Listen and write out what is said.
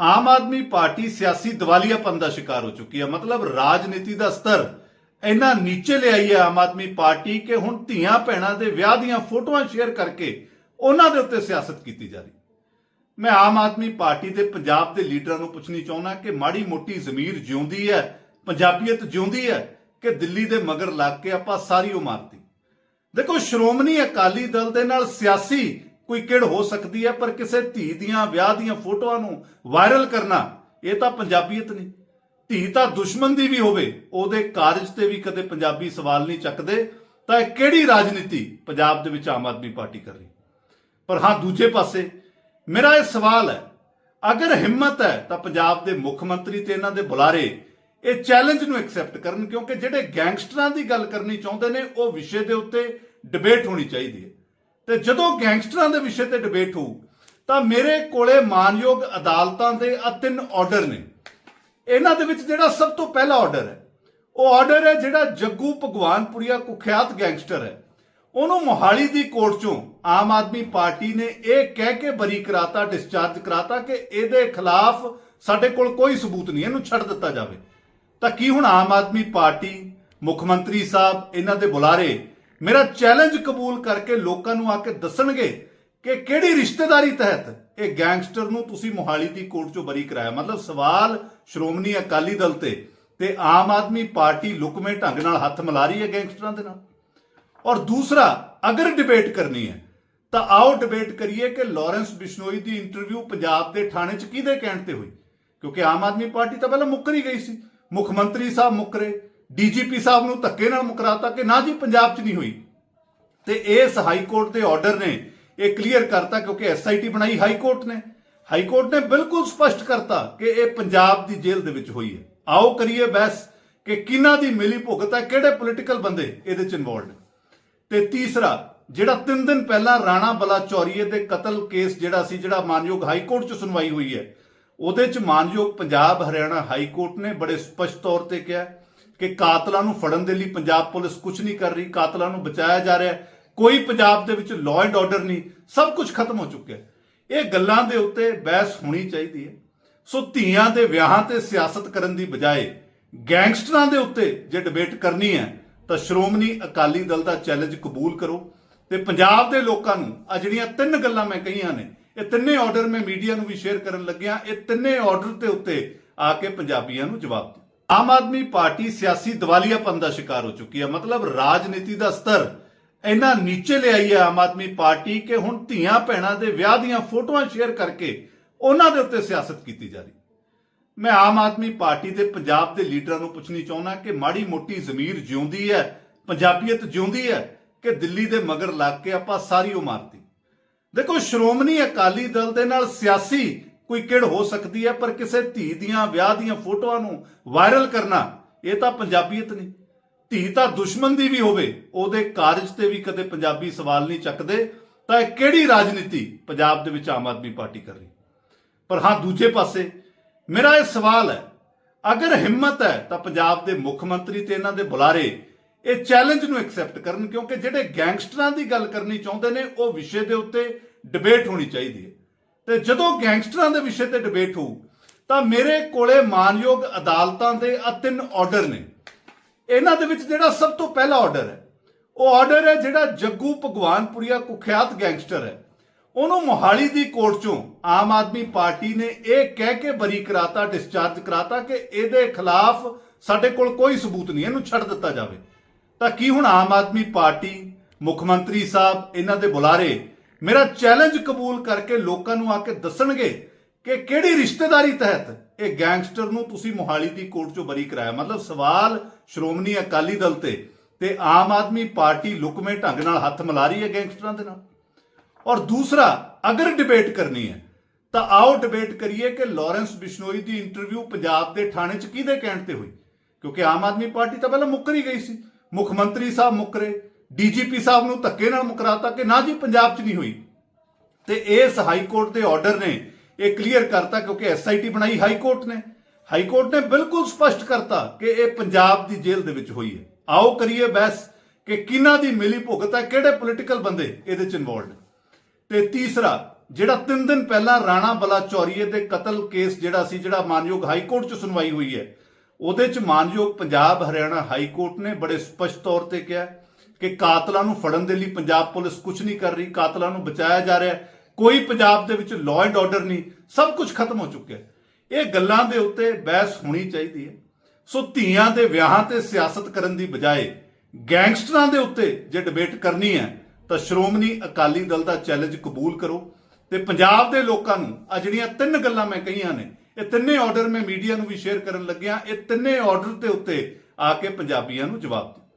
Aam Aadmi party ਸਿਆਸੀ ਦਿਵਾਲੀਆਪਨ ਦਾ ਸ਼ਿਕਾਰ ਹੋ ਚੁੱਕੀ ਹੈ। ਮਤਲਬ ਰਾਜਨੀਤੀ ਦਾ ਸਤਰ ਇੰਨਾ ਨੀਚੇ ਲਿਆਈ ਹੈ ਆਮ ਆਦਮੀ ਪਾਰਟੀ ਕਿ ਹੁਣ ਧੀਆਂ ਭੈਣਾਂ ਦੇ ਵਿਆਹ ਦੀਆਂ ਫੋਟੋਆਂ ਸ਼ੇਅਰ ਕਰਕੇ ਉਹਨਾਂ ਦੇ ਉੱਤੇ ਸਿਆਸਤ ਕੀਤੀ ਜਾ ਰਹੀ। ਮੈਂ ਆਮ ਆਦਮੀ ਪਾਰਟੀ ਦੇ ਪੰਜਾਬ ਦੇ ਲੀਡਰਾਂ ਨੂੰ ਪੁੱਛਣੀ ਚਾਹੁੰਦਾ ਕਿ ਮਾੜੀ ਮੋਟੀ ਜ਼ਮੀਰ ਜਿਉਂਦੀ ਹੈ, ਪੰਜਾਬੀਅਤ ਜਿਉਂਦੀ ਹੈ ਕਿ ਦਿੱਲੀ ਦੇ ਮਗਰ ਲੱਗ ਕੇ ਆਪਾਂ ਸਾਰੀ ਉਮਾਰਤੀ ਦੇਖੋ, ਸ਼੍ਰੋਮਣੀ ਅਕਾਲੀ ਦਲ ਦੇ ਨਾਲ ਸਿਆਸੀ ਕੋਈ ਕਿੜ ਹੋ ਸਕਦੀ ਹੈ, ਪਰ ਕਿਸੇ ਧੀ ਦੀਆਂ, ਵਿਆਹ ਦੀਆਂ ਫੋਟੋਆਂ ਨੂੰ ਵਾਇਰਲ ਕਰਨਾ, ਇਹ ਤਾਂ ਪੰਜਾਬੀਅਤ ਨਹੀਂ। ਧੀ ਤਾਂ ਦੁਸ਼ਮਣ ਦੀ ਵੀ ਹੋਵੇ, ਉਹਦੇ ਕਾਰਜ ਤੇ ਵੀ ਕਦੇ ਪੰਜਾਬੀ ਸਵਾਲ ਨਹੀਂ ਚੱਕਦੇ, ਤਾਂ ਇਹ ਕਿਹੜੀ ਰਾਜਨੀਤੀ ਪੰਜਾਬ ਦੇ ਵਿੱਚ ਆਮ ਆਦਮੀ ਪਾਰਟੀ ਕਰ ਰਹੀ? ਪਰ ਹਾਂ, ਦੂਜੇ ਪਾਸੇ, ਮੇਰਾ ਇਹ ਸਵਾਲ ਹੈ, ਅਗਰ ਹਿੰਮਤ ਹੈ, ਤਾਂ ਪੰਜਾਬ ਦੇ ਮੁੱਖ ਮੰਤਰੀ ਤੇ ਇਹਨਾਂ ਦੇ ਬੁਲਾਰੇ ਇਹ ਚੈਲੰਜ ਨੂੰ ਐਕਸੈਪਟ ਕਰਨ, ਕਿਉਂਕਿ ਜਿਹੜੇ ਗੈਂਗਸਟਰਾਂ ਦੀ ਗੱਲ ਕਰਨੀ ਚਾਹੁੰਦੇ ਨੇ, ਉਹ ਵਿਸ਼ੇ ਦੇ ਉੱਤੇ ਡਿਬੇਟ ਹੋਣੀ ਚਾਹੀਦੀ ਹੈ। ਤੇ ਜਦੋਂ ਗੈਂਗਸਟਰਾਂ ਦੇ ਵਿਸ਼ੇ ਤੇ ਡਿਬੇਟ ਹੋਊ, ਤਾਂ ਮੇਰੇ ਕੋਲੇ ਮਾਨਯੋਗ ਅਦਾਲਤਾਂ ਦੇ ਆ ਤਿੰਨ ਆਰਡਰ ਨੇ। ਇਹਨਾਂ ਦੇ ਵਿੱਚ ਜਿਹੜਾ ਸਭ ਤੋਂ ਪਹਿਲਾ ਆਰਡਰ ਹੈ, ਉਹ ਆਰਡਰ ਹੈ ਜਿਹੜਾ ਜੱਗੂ ਭਗਵਾਨਪੁਰੀਆ ਕੁਖਿਆਤ ਗੈਂਗਸਟਰ ਹੈ। ਉਹਨੂੰ ਮੋਹਾਲੀ ਦੀ ਕੋਰਟ ਚੋਂ ਆਮ ਆਦਮੀ ਪਾਰਟੀ ਨੇ ਇਹ ਕਹਿ ਕੇ ਬਰੀ ਕਰਾਤਾ ਡਿਸਚਾਰਜ ਕਰਾਤਾ ਕਿ ਇਹਦੇ ਖਿਲਾਫ ਸਾਡੇ ਕੋਲ ਕੋਈ ਸਬੂਤ ਨਹੀਂ, ਇਹਨੂੰ ਛੱਡ ਦਿੱਤਾ ਜਾਵੇ। ਤਾਂ ਕੀ ਹੁਣ ਆਮ ਆਦਮੀ ਪਾਰਟੀ, ਮੁੱਖ ਮੰਤਰੀ ਸਾਹਿਬ, ਇਹਨਾਂ ਦੇ ਬੁਲਾਰੇ ਮੇਰਾ ਚੈਲੰਜ ਕਬੂਲ ਕਰਕੇ ਲੋਕਾਂ ਨੂੰ ਆ ਕੇ ਦੱਸਣਗੇ ਕਿ ਕਿਹੜੀ ਰਿਸ਼ਤੇਦਾਰੀ ਤਹਿਤ ਇਹ ਗੈਂਗਸਟਰ ਨੂੰ ਤੁਸੀਂ ਮੋਹਾਲੀ ਦੀ ਕੋਰਟ ਚੋਂ ਬਰੀ ਕਰਾਇਆ। ਮਤਲਬ ਸਵਾਲ ਸ਼੍ਰੋਮਣੀ ਅਕਾਲੀ ਦਲ ਤੇ ਤੇ ਆਮ ਆਦਮੀ ਪਾਰਟੀ ਲੁਕਵੇਂ ਢੰਗ ਨਾਲ ਹੱਥ ਮਿਲਾ ਰਹੀ ਹੈ ਗੈਂਗਸਟਰਾਂ ਦੇ ਨਾਲ। ਔਰ ਦੂਸਰਾ, ਅਗਰ ਡਿਬੇਟ ਕਰਨੀ ਹੈ, ਤਾਂ ਆਓ ਡਿਬੇਟ ਕਰੀਏ ਕਿ ਲਾਰੈਂਸ ਬਿਸ਼ਨੋਈ ਦੀ ਇੰਟਰਵਿਊ ਪੰਜਾਬ ਦੇ ਥਾਣੇ 'ਚ ਕਿਹਦੇ ਕਹਿਣ ਤੇ ਹੋਈ? ਕਿਉਂਕਿ ਆਮ ਆਦਮੀ ਪਾਰਟੀ ਤਾਂ ਪਹਿਲਾਂ ਮੁੱਕਰ ਹੀ ਗਈ ਸੀ। ਮੁੱਖ ਮੰਤਰੀ ਸਾਹਿਬ ਮੁੱਕਰੇ ਡੀਜੀਪੀ ਸਾਹਿਬ ਨੂੰ ਧੱਕੇ ਨਾਲ ਮੁਕਰਾਤਾ ਕਿ ਨਾ ਜੀ, ਪੰਜਾਬ 'ਚ ਨਹੀਂ ਹੋਈ। ਤੇ ਇਸ ਹਾਈ ਕੋਰਟ ਦੇ ਆਰਡਰ ਨੇ ਇਹ ਕਲੀਅਰ ਕਰਤਾ ਕਿਉਂਕਿ ਐਸਆਈਟੀ ਬਣਾਈ ਹਾਈ ਕੋਰਟ ਨੇ। ਹਾਈ ਕੋਰਟ ਨੇ ਬਿਲਕੁਲ ਸਪਸ਼ਟ ਕਰਤਾ ਕਿ ਇਹ ਪੰਜਾਬ ਦੀ ਜੇਲ੍ਹ ਦੇ ਵਿੱਚ ਹੋਈ ਹੈ। ਆਓ ਕਰੀਏ ਬਹਿਸ ਕਿ ਕਿਹਨਾਂ ਦੀ ਮਿਲੀ ਭੁਗਤ ਹੈ, ਕਿਹੜੇ ਪੋਲੀਟੀਕਲ ਬੰਦੇ ਇਹਦੇ ਚ ਇਨਵੋਲਡ ਤੇ ਤੀਸਰਾ, ਜਿਹੜਾ 3 ਦਿਨ ਪਹਿਲਾਂ ਰਾਣਾ ਬਲਾਚੌਰੀਏ ਦੇ ਕਤਲ ਕੇਸ ਜਿਹੜਾ ਸੀ, ਜਿਹੜਾ ਮਾਨਯੋਗ ਹਾਈ ਕੋਰਟ ਚ ਸੁਣਵਾਈ ਹੋਈ ਹੈ, ਉਹਦੇ ਚ ਮਾਨਯੋਗ ਪੰਜਾਬ ਹਰਿਆਣਾ ਹਾਈ ਕੋਰਟ ਨੇ ਬੜੇ ਸਪਸ਼ਟ ਤੌਰ ਤੇ ਕਿਹਾ ਕਿ ਕਾਤਲਾਂ ਨੂੰ ਫੜਨ ਦੇ ਲਈ ਪੰਜਾਬ ਪੁਲਿਸ ਕੁਝ ਨਹੀਂ ਕਰ ਰਹੀ, ਕਾਤਲਾਂ ਨੂੰ ਬਚਾਇਆ ਜਾ ਰਿਹਾ ਕੋਈ ਪੰਜਾਬ ਦੇ ਵਿੱਚ ਲਾਅ ਐਂਡ ਆਰਡਰ ਨਹੀਂ, ਸਭ ਕੁਝ ਖਤਮ ਹੋ ਚੁੱਕਿਆ ਇਹ ਗੱਲਾਂ ਦੇ ਉੱਤੇ ਬਹਿਸ ਹੋਣੀ ਚਾਹੀਦੀ ਹੈ। ਸੋ ਧੀਆਂ ਦੇ ਵਿਆਹਾਂ ਤੇ ਸਿਆਸਤ ਕਰਨ ਦੀ ਬਜਾਏ ਗੈਂਗਸਟਰਾਂ ਦੇ ਉੱਤੇ ਜੇ ਡਿਬੇਟ ਕਰਨੀ ਹੈ, ਤਾਂ ਸ਼੍ਰੋਮਣੀ ਅਕਾਲੀ ਦਲ ਦਾ ਚੈਲੰਜ ਕਬੂਲ ਕਰੋ। ਤੇ ਪੰਜਾਬ ਦੇ ਲੋਕਾਂ ਨੂੰ ਆ ਜਿਹੜੀਆਂ ਤਿੰਨ ਗੱਲਾਂ ਮੈਂ ਕਹੀਆਂ ਨੇ, ਇਹ ਤਿੰਨੇ ਆਰਡਰ ਮੈਂ ਮੀਡੀਆ ਨੂੰ ਵੀ ਸ਼ੇਅਰ ਕਰਨ ਲੱਗਿਆ, ਇਹ ਤਿੰਨੇ ਆਰਡਰ ਦੇ ਉੱਤੇ ਆ ਕੇ ਪੰਜਾਬੀਆਂ ਨੂੰ ਜਵਾਬ ਦਿਓ। ਆਮ ਆਦਮੀ ਪਾਰਟੀ ਸਿਆਸੀ ਦਿਵਾਲੀਆਪਨ ਦਾ ਸ਼ਿਕਾਰ ਹੋ ਚੁੱਕੀ ਹੈ। ਮਤਲਬ ਰਾਜਨੀਤੀ ਦਾ ਸਤਰ ਇੰਨਾ ਨੀਚੇ ਲਿਆਈ ਹੈ ਆਮ ਆਦਮੀ ਪਾਰਟੀ ਕਿ ਹੁਣ ਧੀਆਂ ਭੈਣਾਂ ਦੇ ਵਿਆਹ ਦੀਆਂ ਫੋਟੋਆਂ ਸ਼ੇਅਰ ਕਰਕੇ ਉਹਨਾਂ ਦੇ ਉੱਤੇ ਸਿਆਸਤ ਕੀਤੀ ਜਾ ਰਹੀ। ਮੈਂ ਆਮ ਆਦਮੀ ਪਾਰਟੀ ਦੇ ਪੰਜਾਬ ਦੇ ਲੀਡਰਾਂ ਨੂੰ ਪੁੱਛਣੀ ਚਾਹੁੰਦਾ ਕਿ ਮਾੜੀ ਮੋਟੀ ਜ਼ਮੀਰ ਜਿਉਂਦੀ ਹੈ, ਪੰਜਾਬੀਅਤ ਜਿਉਂਦੀ ਹੈ ਕਿ ਦਿੱਲੀ ਦੇ ਮਗਰ ਲੱਗ ਕੇ ਆਪਾਂ ਸਾਰੀ ਉਮਾਰਤੀ ਦੇਖੋ, ਸ਼੍ਰੋਮਣੀ ਅਕਾਲੀ ਦਲ ਦੇ ਨਾਲ ਸਿਆਸੀ ਕੋਈ ਕਿੜ ਹੋ ਸਕਦੀ ਹੈ, ਪਰ ਕਿਸੇ ਧੀ ਦੀਆਂ, ਵਿਆਹ ਦੀਆਂ ਫੋਟੋਆਂ ਨੂੰ ਵਾਇਰਲ ਕਰਨਾ, ਇਹ ਤਾਂ ਪੰਜਾਬੀਅਤ ਨਹੀਂ ਧੀ ਤਾਂ ਦੁਸ਼ਮਣ ਦੀ ਵੀ ਹੋਵੇ, ਉਹਦੇ ਕਾਰਜ ਤੇ ਵੀ ਕਦੇ ਪੰਜਾਬੀ ਸਵਾਲ ਨਹੀਂ ਚੱਕਦੇ, ਤਾਂ ਇਹ ਕਿਹੜੀ ਰਾਜਨੀਤੀ ਪੰਜਾਬ ਦੇ ਵਿੱਚ ਆਮ ਆਦਮੀ ਪਾਰਟੀ ਕਰ ਰਹੀ? ਪਰ ਹਾਂ, ਦੂਜੇ ਪਾਸੇ, ਮੇਰਾ ਇਹ ਸਵਾਲ ਹੈ, ਅਗਰ ਹਿੰਮਤ ਹੈ, ਤਾਂ ਪੰਜਾਬ ਦੇ ਮੁੱਖ ਮੰਤਰੀ ਤੇ ਇਹਨਾਂ ਦੇ ਬੁਲਾਰੇ ਇਹ ਚੈਲੰਜ ਨੂੰ ਐਕਸੈਪਟ ਕਰਨ, ਕਿਉਂਕਿ ਜਿਹੜੇ ਗੈਂਗਸਟਰਾਂ ਦੀ ਗੱਲ ਕਰਨੀ ਚਾਹੁੰਦੇ ਨੇ, ਉਹ ਵਿਸ਼ੇ ਦੇ ਉੱਤੇ ਡਿਬੇਟ ਹੋਣੀ ਚਾਹੀਦੀ ਹੈ। ਤੇ ਜਦੋਂ ਗੈਂਗਸਟਰਾਂ ਦੇ ਵਿਸ਼ੇ ਤੇ ਡਿਬੇਟ ਹੋਊ, ਤਾਂ ਮੇਰੇ ਕੋਲੇ ਮਾਨਯੋਗ ਅਦਾਲਤਾਂ ਦੇ ਆ ਤਿੰਨ ਆਰਡਰ ਨੇ। ਇਹਨਾਂ ਦੇ ਵਿੱਚ ਜਿਹੜਾ ਸਭ ਤੋਂ ਪਹਿਲਾ ਆਰਡਰ ਹੈ, ਉਹ ਆਰਡਰ ਹੈ ਜਿਹੜਾ ਜੱਗੂ ਭਗਵਾਨਪੁਰੀਆ ਕੁਖਿਆਤ ਗੈਂਗਸਟਰ ਹੈ। ਉਹਨੂੰ ਮੋਹਾਲੀ ਦੀ ਕੋਰਟ ਚੋਂ ਆਮ ਆਦਮੀ ਪਾਰਟੀ ਨੇ ਇਹ ਕਹਿ ਕੇ ਬਰੀ ਕਰਾਤਾ ਡਿਸਚਾਰਜ ਕਰਾਤਾ ਕਿ ਇਹਦੇ ਖਿਲਾਫ ਸਾਡੇ ਕੋਲ ਕੋਈ ਸਬੂਤ ਨਹੀਂ, ਇਹਨੂੰ ਛੱਡ ਦਿੱਤਾ ਜਾਵੇ। ਤਾਂ ਕੀ ਹੁਣ ਆਮ ਆਦਮੀ ਪਾਰਟੀ, ਮੁੱਖ ਮੰਤਰੀ ਸਾਹਿਬ, ਇਹਨਾਂ ਦੇ ਬੁਲਾਰੇ ਮੇਰਾ ਚੈਲੰਜ ਕਬੂਲ ਕਰਕੇ ਲੋਕਾਂ ਨੂੰ ਆ ਕੇ ਦੱਸਣਗੇ ਕਿ ਕਿਹੜੀ ਰਿਸ਼ਤੇਦਾਰੀ ਤਹਿਤ ਇਹ ਗੈਂਗਸਟਰ ਨੂੰ ਤੁਸੀਂ ਮੋਹਾਲੀ ਦੀ ਕੋਰਟ ਚੋਂ ਬਰੀ ਕਰਾਇਆ। ਮਤਲਬ ਸਵਾਲ ਸ਼੍ਰੋਮਣੀ ਅਕਾਲੀ ਦਲ ਤੇ ਤੇ ਆਮ ਆਦਮੀ ਪਾਰਟੀ ਲੁਕਵੇਂ ਢੰਗ ਨਾਲ ਹੱਥ ਮਿਲਾ ਰਹੀ ਹੈ ਗੈਂਗਸਟਰਾਂ ਦੇ ਨਾਲ। ਔਰ ਦੂਸਰਾ, ਅਗਰ ਡਿਬੇਟ ਕਰਨੀ ਹੈ, ਤਾਂ ਆਓ ਡਿਬੇਟ ਕਰੀਏ ਕਿ ਲਾਰੈਂਸ ਬਿਸ਼ਨੋਈ ਦੀ ਇੰਟਰਵਿਊ ਪੰਜਾਬ ਦੇ ਥਾਣੇ 'ਚ ਕਿਹਦੇ ਕਹਿਣ ਤੇ ਹੋਈ? ਕਿਉਂਕਿ ਆਮ ਆਦਮੀ ਪਾਰਟੀ ਤਾਂ ਪਹਿਲਾਂ ਮੁੱਕਰ ਹੀ ਗਈ ਸੀ। ਮੁੱਖ ਮੰਤਰੀ ਸਾਹਿਬ ਮੁੱਕਰੇ ਡੀਜੀਪੀ ਸਾਹਿਬ ਨੂੰ ਧੱਕੇ ਨਾਲ ਮੁਕਰਾਤਾ ਕਿ ਨਾ ਜੀ, ਪੰਜਾਬ 'ਚ ਨਹੀਂ ਹੋਈ। ਤੇ ਇਸ ਹਾਈ ਕੋਰਟ ਦੇ ਆਰਡਰ ਨੇ ਇਹ ਕਲੀਅਰ ਕਰਤਾ ਕਿਉਂਕਿ ਐਸਆਈਟੀ ਬਣਾਈ ਹਾਈ ਕੋਰਟ ਨੇ। ਹਾਈ ਕੋਰਟ ਨੇ ਬਿਲਕੁਲ ਸਪਸ਼ਟ ਕਰਤਾ ਕਿ ਇਹ ਪੰਜਾਬ ਦੀ ਜੇਲ੍ਹ ਦੇ ਵਿੱਚ ਹੋਈ ਹੈ। ਆਓ ਕਰੀਏ ਬਹਿਸ ਕਿ ਕਿਹਨਾਂ ਦੀ ਮਿਲੀ ਭੁਗਤ ਹੈ, ਕਿਹੜੇ ਪੋਲੀਟੀਕਲ ਬੰਦੇ ਇਹਦੇ ਚ ਇਨਵੋਲਡ ਤੇ ਤੀਸਰਾ, ਜਿਹੜਾ 3 ਦਿਨ ਪਹਿਲਾਂ ਰਾਣਾ ਬਲਾਚੌਰੀਏ ਦੇ ਕਤਲ ਕੇਸ ਜਿਹੜਾ ਸੀ, ਜਿਹੜਾ ਮਾਨਯੋਗ ਹਾਈ ਕੋਰਟ 'ਚ ਸੁਣਵਾਈ ਹੋਈ ਹੈ, ਉਹਦੇ 'ਚ ਮਾਨਯੋਗ ਪੰਜਾਬ ਹਰਿਆਣਾ ਹਾਈ ਕੋਰਟ ਨੇ ਬੜੇ ਸਪਸ਼ਟ ਤੌਰ ਤੇ ਕਿਹਾ ਕਿ ਕਾਤਲਾਂ ਨੂੰ ਫੜਨ ਦੇ ਲਈ ਪੰਜਾਬ ਪੁਲਿਸ ਕੁਝ ਨਹੀਂ ਕਰ ਰਹੀ, ਕਾਤਲਾਂ ਨੂੰ ਬਚਾਇਆ ਜਾ ਰਿਹਾ ਕੋਈ ਪੰਜਾਬ ਦੇ ਵਿੱਚ ਲਾਅ ਐਂਡ ਆਰਡਰ ਨਹੀਂ, ਸਭ ਕੁਝ ਖਤਮ ਹੋ ਚੁੱਕਿਆ ਇਹ ਗੱਲਾਂ ਦੇ ਉੱਤੇ ਬਹਿਸ ਹੋਣੀ ਚਾਹੀਦੀ ਹੈ। ਸੋ ਧੀਆਂ ਦੇ ਵਿਆਹਾਂ ਤੇ ਸਿਆਸਤ ਕਰਨ ਦੀ ਬਜਾਏ ਗੈਂਗਸਟਰਾਂ ਦੇ ਉੱਤੇ ਜੇ ਡਿਬੇਟ ਕਰਨੀ ਹੈ, ਤਾਂ ਸ਼੍ਰੋਮਣੀ ਅਕਾਲੀ ਦਲ ਦਾ ਚੈਲੰਜ ਕਬੂਲ ਕਰੋ। ਤੇ ਪੰਜਾਬ ਦੇ ਲੋਕਾਂ ਨੂੰ ਆ ਜਿਹੜੀਆਂ ਤਿੰਨ ਗੱਲਾਂ ਮੈਂ ਕਹੀਆਂ ਨੇ, ਇਹ ਤਿੰਨੇ ਆਰਡਰ ਮੈਂ ਮੀਡੀਆ ਨੂੰ ਵੀ ਸ਼ੇਅਰ ਕਰਨ ਲੱਗਿਆ, ਇਹ ਤਿੰਨੇ ਆਰਡਰ ਦੇ ਉੱਤੇ ਆ ਕੇ ਪੰਜਾਬੀਆਂ ਨੂੰ ਜਵਾਬ ਦਿਓ।